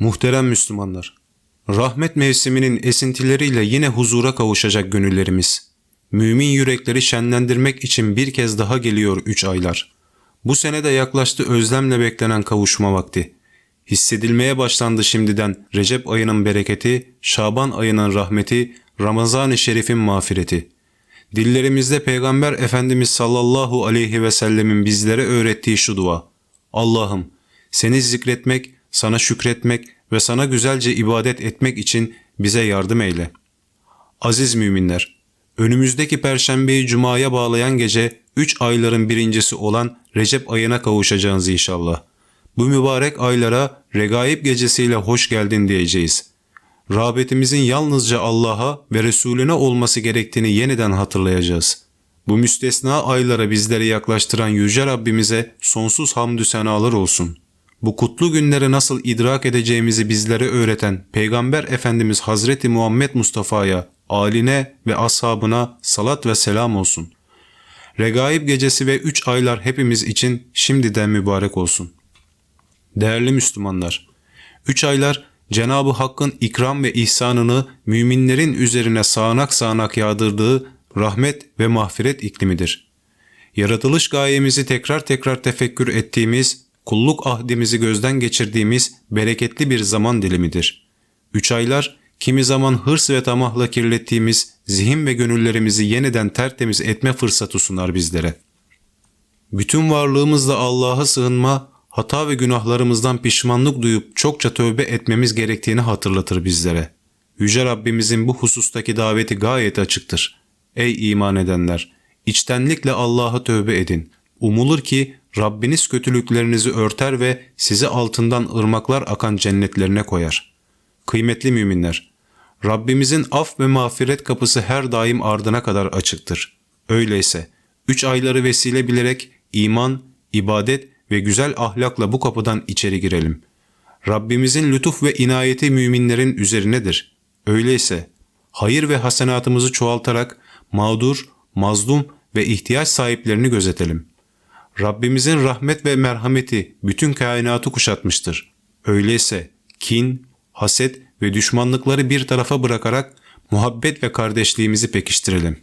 Muhterem Müslümanlar, rahmet mevsiminin esintileriyle yine huzura kavuşacak gönüllerimiz. Mümin yürekleri şenlendirmek için bir kez daha geliyor üç aylar. Bu sene de yaklaştı özlemle beklenen kavuşma vakti. Hissedilmeye başlandı şimdiden Recep ayının bereketi, Şaban ayının rahmeti, Ramazan-ı Şerif'in mağfireti. Dillerimizde Peygamber Efendimiz sallallahu aleyhi ve sellemin bizlere öğrettiği şu dua. Allah'ım seni zikretmek, sana şükretmek ve sana güzelce ibadet etmek için bize yardım eyle. Aziz müminler, önümüzdeki perşembeyi cumaya bağlayan gece 3 ayların birincisi olan Recep ayına kavuşacağız inşallah. Bu mübarek aylara regaib gecesiyle hoş geldin diyeceğiz. Rağbetimizin yalnızca Allah'a ve Resulüne olması gerektiğini yeniden hatırlayacağız. Bu müstesna aylara bizleri yaklaştıran Yüce Rabbimize sonsuz hamdü senalar olsun. Bu kutlu günleri nasıl idrak edeceğimizi bizlere öğreten Peygamber Efendimiz Hazreti Muhammed Mustafa'ya, aline ve ashabına salat ve selam olsun. Regaib gecesi ve üç aylar hepimiz için şimdiden mübarek olsun. Değerli Müslümanlar, üç aylar Cenab-ı Hakk'ın ikram ve ihsanını müminlerin üzerine sağanak sağanak yağdırdığı rahmet ve mağfiret iklimidir. Yaratılış gayemizi tekrar tekrar tefekkür ettiğimiz, kulluk ahdimizi gözden geçirdiğimiz bereketli bir zaman dilimidir. Üç aylar, kimi zaman hırs ve tamahla kirlettiğimiz zihin ve gönüllerimizi yeniden tertemiz etme fırsatı sunar bizlere. Bütün varlığımızla Allah'a sığınma, hata ve günahlarımızdan pişmanlık duyup çokça tövbe etmemiz gerektiğini hatırlatır bizlere. Yüce Rabbimizin bu husustaki daveti gayet açıktır. Ey iman edenler! içtenlikle Allah'a tövbe edin. Umulur ki Rabbiniz kötülüklerinizi örter ve sizi altından ırmaklar akan cennetlerine koyar. Kıymetli müminler! Rabbimizin af ve mağfiret kapısı her daim ardına kadar açıktır. Öyleyse üç ayları vesile bilerek iman, ibadet ve güzel ahlakla bu kapıdan içeri girelim. Rabbimizin lütuf ve inayeti müminlerin üzerinedir. Öyleyse hayır ve hasenatımızı çoğaltarak mağdur, mazlum ve ihtiyaç sahiplerini gözetelim. Rabbimizin rahmet ve merhameti bütün kainatı kuşatmıştır. Öyleyse kin, haset ve düşmanlıkları bir tarafa bırakarak muhabbet ve kardeşliğimizi pekiştirelim.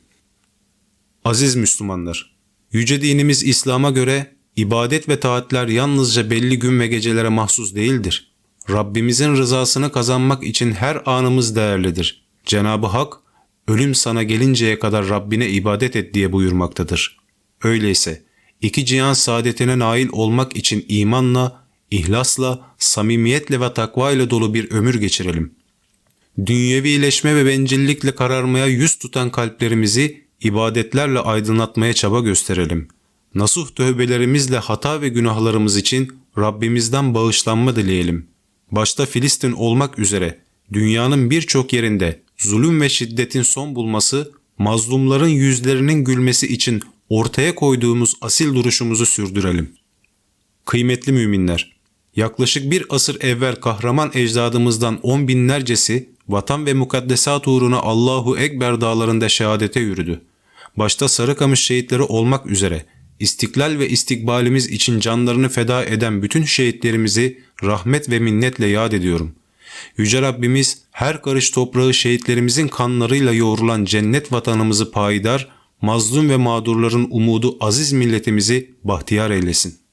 Aziz Müslümanlar, yüce dinimiz İslam'a göre ibadet ve taatler yalnızca belli gün ve gecelere mahsus değildir. Rabbimizin rızasını kazanmak için her anımız değerlidir. Cenab-ı Hak, ölüm sana gelinceye kadar Rabbine ibadet et diye buyurmaktadır. Öyleyse iki cihan saadetine nail olmak için imanla, ihlasla, samimiyetle ve takva ile dolu bir ömür geçirelim. Dünyevileşme ve bencillikle kararmaya yüz tutan kalplerimizi ibadetlerle aydınlatmaya çaba gösterelim. Nasuh tövbelerimizle hata ve günahlarımız için Rabbimizden bağışlanma dileyelim. Başta Filistin olmak üzere dünyanın birçok yerinde zulüm ve şiddetin son bulması, mazlumların yüzlerinin gülmesi için ortaya koyduğumuz asil duruşumuzu sürdürelim. Kıymetli müminler, yaklaşık bir asır evvel kahraman ecdadımızdan on binlercesi vatan ve mukaddesat uğruna Allahu Ekber dağlarında şehadete yürüdü. Başta Sarıkamış şehitleri olmak üzere istiklal ve istikbalimiz için canlarını feda eden bütün şehitlerimizi rahmet ve minnetle yad ediyorum. Yüce Rabbimiz her karış toprağı şehitlerimizin kanlarıyla yoğrulan cennet vatanımızı payidar, mazlum ve mağdurların umudu aziz milletimizi bahtiyar eylesin.